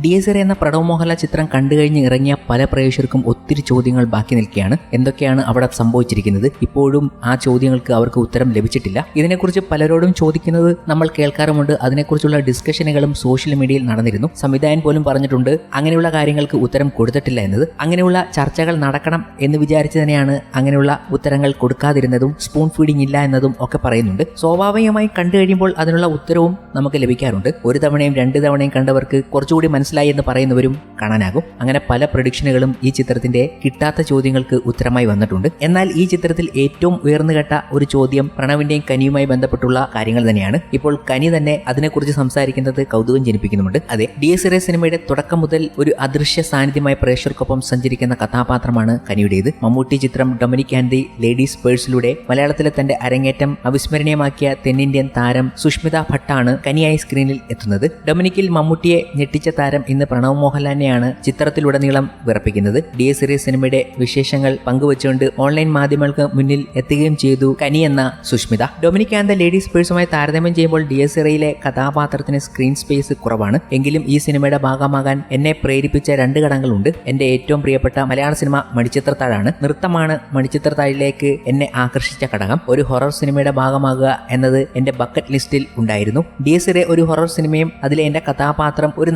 ഡിയസർ എന്ന പ്രണവ് മോഹൻലാൽ ചിത്രം കണ്ടു കഴിഞ്ഞ് ഇറങ്ങിയ പല പ്രേക്ഷകർക്കും ഒത്തിരി ചോദ്യങ്ങൾ ബാക്കി നിൽക്കുകയാണ്. എന്തൊക്കെയാണ് അവിടെ സംഭവിച്ചിരിക്കുന്നത്? ഇപ്പോഴും ആ ചോദ്യങ്ങൾക്ക് അവർക്ക് ഉത്തരം ലഭിച്ചിട്ടില്ല. ഇതിനെക്കുറിച്ച് പലരോടും ചോദിക്കുന്നത് നമ്മൾ കേൾക്കാറുമുണ്ട്. അതിനെക്കുറിച്ചുള്ള ഡിസ്കഷനുകളും സോഷ്യൽ മീഡിയയിൽ നടന്നിരുന്നു. സംവിധായകൻ പോലും പറഞ്ഞിട്ടുണ്ട് അങ്ങനെയുള്ള കാര്യങ്ങൾക്ക് ഉത്തരം കൊടുത്തിട്ടില്ല എന്നത്. അങ്ങനെയുള്ള ചർച്ചകൾ നടക്കണം എന്ന് വിചാരിച്ചു തന്നെയാണ് അങ്ങനെയുള്ള ഉത്തരങ്ങൾ കൊടുക്കാതിരുന്നതും സ്പൂൺ ഫീഡിംഗ് ഇല്ല എന്നതും ഒക്കെ പറയുന്നുണ്ട്. സ്വാഭാവികമായി കണ്ടു കഴിയുമ്പോൾ അതിനുള്ള ഉത്തരവും നമുക്ക് ലഭിക്കാറുണ്ട്. ഒരു തവണയും രണ്ട് തവണയും കണ്ടവർക്ക് കുറച്ചുകൂടി മനസ്സിലായി എന്ന് പറയുന്നവരും കാണാനാകും. അങ്ങനെ പല പ്രഡിക്ഷനുകളും ഈ ചിത്രത്തിന്റെ കിട്ടാത്ത ചോദ്യങ്ങൾക്ക് ഉത്തരമായി വന്നിട്ടുണ്ട്. എന്നാൽ ഈ ചിത്രത്തിൽ ഏറ്റവും ഉയർന്നു കേട്ട ഒരു ചോദ്യം പ്രണവിന്റെയും കനിയുമായി ബന്ധപ്പെട്ടുള്ള കാര്യങ്ങൾ തന്നെയാണ്. ഇപ്പോൾ കനി തന്നെ അതിനെക്കുറിച്ച് സംസാരിക്കുന്നത് കൗതുകം ജനിപ്പിക്കുന്നുണ്ട് അതെ ഡി എസ് എ സിനിമയുടെ തുടക്കം മുതൽ ഒരു അദൃശ്യ സാന്നിധ്യമായ പ്രേക്ഷകർക്കൊപ്പം സഞ്ചരിക്കുന്ന കഥാപാത്രമാണ് കനിയുടേത്. മമ്മൂട്ടി ചിത്രം ഡൊമിനിക് ആൻഡ് ലേഡീസ് പേഴ്സിലൂടെ മലയാളത്തിലെ തന്റെ അരങ്ങേറ്റം അവിസ്മരണീയമാക്കിയ തെന്നിന്ത്യൻ താരം സുഷ്മിത ഭട്ടാണ് കനിയായി സ്ക്രീനിൽ എത്തുന്നത്. ഡൊമിനിക്കിൽ മമ്മൂട്ടിയെ ഞെട്ടിച്ച താരം ഇന്ന് പ്രണവ് മോഹൻലാലിനെയാണ് ചിത്രത്തിലുടനീളം വിറപ്പിക്കുന്നത്. ഡി എസ് സീരീസ് സിനിമയുടെ വിശേഷങ്ങൾ പങ്കുവച്ചുകൊണ്ട് ഓൺലൈൻ മാധ്യമങ്ങൾക്ക് മുന്നിൽ എത്തുകയും ചെയ്തു കനി എന്ന Sushmita. Dominic and the ladies പേഴ്സുമായി താരതമ്യം ചെയ്യുമ്പോൾ ഡി എസ് ഇറയിലെ കഥാപാത്രത്തിന് സ്ക്രീൻ സ്പേസ് കുറവാണ്. എങ്കിലും ഈ സിനിമയുടെ ഭാഗമാകാൻ എന്നെ പ്രേരിപ്പിച്ച രണ്ട് ഘടകങ്ങളുണ്ട് എന്റെ ഏറ്റവും പ്രിയപ്പെട്ട മലയാള സിനിമ മണിച്ചിത്രത്താഴാണ്. നൃത്തമാണ് മണിച്ചിത്രത്താഴിലേക്ക് എന്നെ ആകർഷിച്ച ഘടകം. ഒരു ഹൊറർ സിനിമയുടെ ഭാഗമാകുക എന്നത് എന്റെ ബക്കറ്റ് ലിസ്റ്റിൽ ഉണ്ടായിരുന്നു. ഡി എസ് ഇറെ ഒരു ഹൊറർ സിനിമയും അതിലെ എന്റെ കഥാപാത്രം ഒരു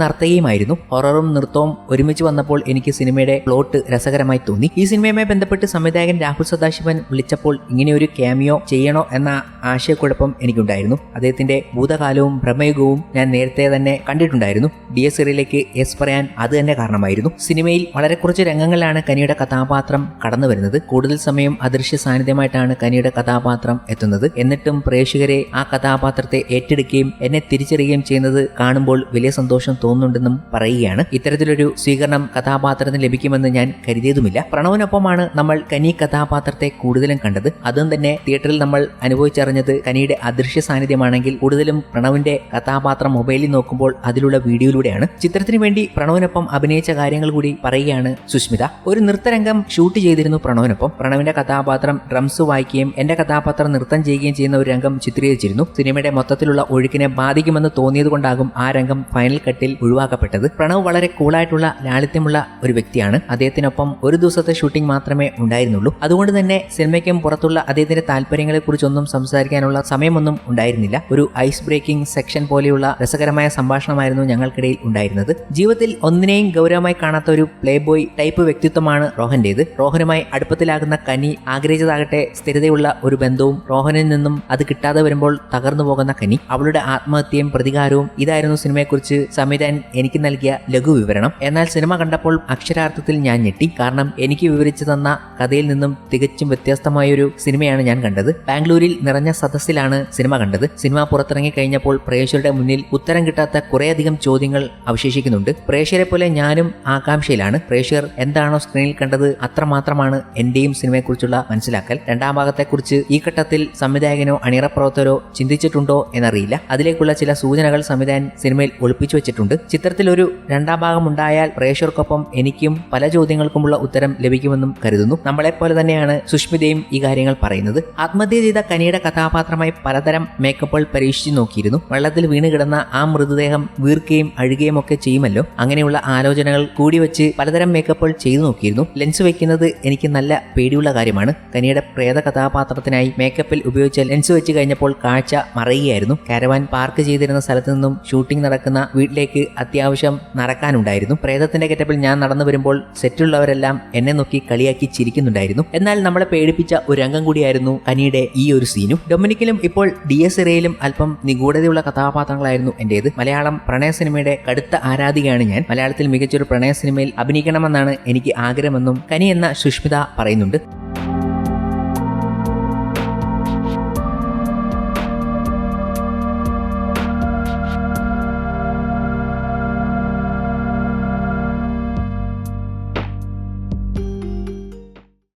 നർത്തകിയുമായിരുന്നു ഹൊററും നൃത്തവും ഒരുമിച്ച് വന്നപ്പോൾ എനിക്ക് സിനിമയുടെ പ്ലോട്ട് രസകരമായി തോന്നി. ഈ സിനിമയുമായി ബന്ധപ്പെട്ട് സംവിധായകൻ രാഹുൽ സദാശിവൻ വിളിച്ചപ്പോൾ ഇങ്ങനെ ഒരു ക്യാമിയോ ചെയ്യണോ എന്ന ആശയക്കുഴപ്പം എനിക്കുണ്ടായിരുന്നു. അദ്ദേഹത്തിന്റെ ഭൂതകാലവും ഭ്രമയുഗവും ഞാൻ നേരത്തെ തന്നെ കണ്ടിട്ടുണ്ടായിരുന്നു. ഡി എസ് സിറിയിലേക്ക് എസ് പറയാൻ അത് തന്നെ കാരണമായിരുന്നു. സിനിമയിൽ വളരെ കുറച്ച് രംഗങ്ങളിലാണ് കനിയുടെ കഥാപാത്രം കടന്നു വരുന്നത്. കൂടുതൽ സമയം അദൃശ്യ സാന്നിധ്യമായിട്ടാണ് കനിയുടെ കഥാപാത്രം എത്തുന്നത്. എന്നിട്ടും പ്രേക്ഷകരെ ആ കഥാപാത്രത്തെ ഏറ്റെടുക്കുകയും എന്നെ തിരിച്ചറിയുകയും ചെയ്യുന്നത് കാണുമ്പോൾ വലിയ സന്തോഷം തോന്നുന്നുണ്ടെന്നും പറയുകയാണ്. ഇത്തരത്തിലൊരു സ്വീകരണം കഥാപാത്രത്തിന് ലഭിക്കുമെന്ന് ഞാൻ കരുതിയതുമില്ല. പ്രണവിനൊപ്പമാണ് നമ്മൾ കനി കഥാപാത്രത്തെ കൂടുതലും കണ്ടത്. അതും തന്നെ തിയേറ്ററിൽ നമ്മൾ അനുഭവിച്ചറിഞ്ഞത് കനിയുടെ അദൃശ്യ സാന്നിധ്യമാണെങ്കിൽ കൂടുതലും പ്രണവിന്റെ കഥാപാത്രം മൊബൈലിൽ നോക്കുമ്പോൾ അതിലുള്ള വീഡിയോയിലൂടെയാണ്. ചിത്രത്തിന് വേണ്ടി പ്രണവിനൊപ്പം അഭിനയിച്ച കാര്യങ്ങൾ കൂടി പറയുകയാണ് സുസ്മിത. ഒരു നൃത്തരംഗം ഷൂട്ട് ചെയ്തിരുന്നു പ്രണവിനൊപ്പം. പ്രണവിന്റെ കഥാപാത്രം ഡ്രംസ് വായിക്കുകയും എന്റെ കഥാപാത്രം നൃത്തം ചെയ്യുകയും ചെയ്യുന്ന ഒരു രംഗം ചിത്രീകരിച്ചിരുന്നു. സിനിമയുടെ മൊത്തത്തിലുള്ള ഒഴുക്കിനെ ബാധിക്കുമെന്ന് തോന്നിയതുകൊണ്ടാകും ആ രംഗം ഫൈനൽ കട്ടിൽ ഒഴിവാക്കപ്പെട്ടത്. പ്രണവ് വളരെ കൂളായിട്ടുള്ള ലാളിത്യമുള്ള ഒരു വ്യക്തിയാണ്. അദ്ദേഹത്തിനൊപ്പം ഒരു ദിവസത്തെ ഷൂട്ടിംഗ് മാത്രമേ ഉണ്ടായിരുന്നുള്ളൂ. അതുകൊണ്ട് തന്നെ സിനിമയ്ക്കും പുറത്തുള്ള അദ്ദേഹത്തിന്റെ താല്പര്യങ്ങളെ കുറിച്ചൊന്നും സംസാരിക്കാനുള്ള സമയമൊന്നും ഉണ്ടായിരുന്നില്ല. ഒരു ഐസ് ബ്രേക്കിംഗ് സെക്ഷൻ പോലെയുള്ള രസകരമായ സംഭാഷണമായിരുന്നു ഞങ്ങൾക്കിടയിൽ ഉണ്ടായിരുന്നത്. ജീവിതത്തിൽ ഒന്നിനെയും ഗൗരവമായി കാണാത്ത ഒരു പ്ലേ ബോയ് ടൈപ്പ് വ്യക്തിത്വമാണ് റോഹന്റേത്. റോഹനുമായി അടുപ്പത്തിലാകുന്ന കനി ആഗ്രഹിച്ചതാകട്ടെ സ്ഥിരതയുള്ള ഒരു ബന്ധവും റോഹനിൽ നിന്നും അത് കിട്ടാതെ വരുമ്പോൾ തകർന്നു പോകുന്ന കനി അവളുടെ ആത്മഹത്യയും പ്രതികാരവും ഇതായിരുന്നു സിനിമയെക്കുറിച്ച് സംവിധാൻ എനിക്ക് നൽകിയ ലഘു വിവരണം. എന്നാൽ സിനിമ കണ്ടപ്പോൾ അക്ഷരാർത്ഥത്തിൽ ഞാൻ ഞെട്ടി. കാരണം എനിക്ക് വിവരിച്ചു തന്ന കഥയിൽ നിന്നും തികച്ചും വ്യത്യസ്തമായൊരു സിനിമയാണ് ഞാൻ കണ്ടത്. ബാംഗ്ലൂരിൽ നിറഞ്ഞ സദസ്സിലാണ് സിനിമ കണ്ടത്. സിനിമ പുറത്തിറങ്ങി കഴിഞ്ഞപ്പോൾ പ്രേക്ഷകരുടെ മുന്നിൽ ഉത്തരം കിട്ടാത്ത കുറേയധികം ചോദ്യങ്ങൾ അവശേഷിക്കുന്നുണ്ട്. പ്രേക്ഷകരെ പോലെ ഞാനും ആകാംക്ഷയിലാണ്. പ്രേക്ഷകർ എന്താണോ സ്ക്രീനിൽ കണ്ടത് അത്രമാത്രമാണ് എന്റെയും സിനിമയെക്കുറിച്ചുള്ള മനസ്സിലാക്കൽ. രണ്ടാം ഭാഗത്തെക്കുറിച്ച് ഈ ഘട്ടത്തിൽ സംവിധായകനോ അണിയറ പ്രവർത്തകരോ ചിന്തിച്ചിട്ടുണ്ടോ എന്നറിയില്ല. അതിലേക്കുള്ള ചില സൂചനകൾ സംവിധായകൻ സിനിമയിൽ ഒളിപ്പിച്ചു വെച്ചിട്ടുണ്ട്. ഒരു രണ്ടാം ഭാഗം ഉണ്ടായാൽ പ്രേക്ഷകർക്കൊപ്പം എനിക്കും പല ചോദ്യങ്ങൾക്കുമുള്ള ഉത്തരം ലഭിക്കുമെന്നും കരുതുന്നു. നമ്മളെപ്പോലെ തന്നെയാണ് സുഷ്മിതയും ഈ കാര്യങ്ങൾ പറയുന്നത്. ആത്മഹത്യ ചെയ്ത കനിയുടെ കഥാപാത്രമായി പലതരം മേക്കപ്പുകൾ പരീക്ഷിച്ചു നോക്കിയിരുന്നു. വെള്ളത്തിൽ വീണ് കിടന്ന ആ മൃതദേഹം വീർക്കുകയും അഴുകുകയും ഒക്കെ ചെയ്യുമല്ലോ. അങ്ങനെയുള്ള ആലോചനകൾ കൂടി വെച്ച് പലതരം മേക്കപ്പുകൾ ചെയ്തു നോക്കിയിരുന്നു. ലെൻസ് വെക്കുന്നത് എനിക്ക് നല്ല പേടിയുള്ള കാര്യമാണ്. കനിയുടെ പ്രേത കഥാപാത്രത്തിനായി മേക്കപ്പിൽ ഉപയോഗിച്ച ലെൻസ് വെച്ച് കഴിഞ്ഞപ്പോൾ കാഴ്ച മറയുകയായിരുന്നു. കാരവാൻ പാർക്ക് ചെയ്തിരുന്ന സ്ഥലത്ത് നിന്നും ഷൂട്ടിംഗ് നടക്കുന്ന വീട്ടിലേക്ക് അത്യാവശ്യം നടക്കാനുണ്ടായിരുന്നു. പ്രേതത്തിന്റെ കെറ്റപ്പിൽ ഞാൻ നടന്നു വരുമ്പോൾ സെറ്റുള്ളവരെല്ലാം എന്നെ നോക്കി കളിയാക്കി ചിരിക്കുന്നുണ്ടായിരുന്നു. എന്നാൽ നമ്മളെ പേടിപ്പിച്ച ഒരു രംഗം കൂടിയായിരുന്നു കനിയുടെ ഈ ഒരു സീനും. ഡൊമിനിക്കിലും ഇപ്പോൾ ഡി എസ് ഇറയിലും അല്പം നിഗൂഢതയുള്ള കഥാപാത്രങ്ങളായിരുന്നു എന്റേത്. മലയാളം പ്രണയ സിനിമയുടെ കടുത്ത ആരാധികയാണ് ഞാൻ. മലയാളത്തിൽ മികച്ചൊരു പ്രണയ സിനിമയിൽ അഭിനയിക്കണമെന്നാണ് എനിക്ക് ആഗ്രഹമെന്നും കനി എന്ന സുഷ്മിത പറയുന്നുണ്ട്.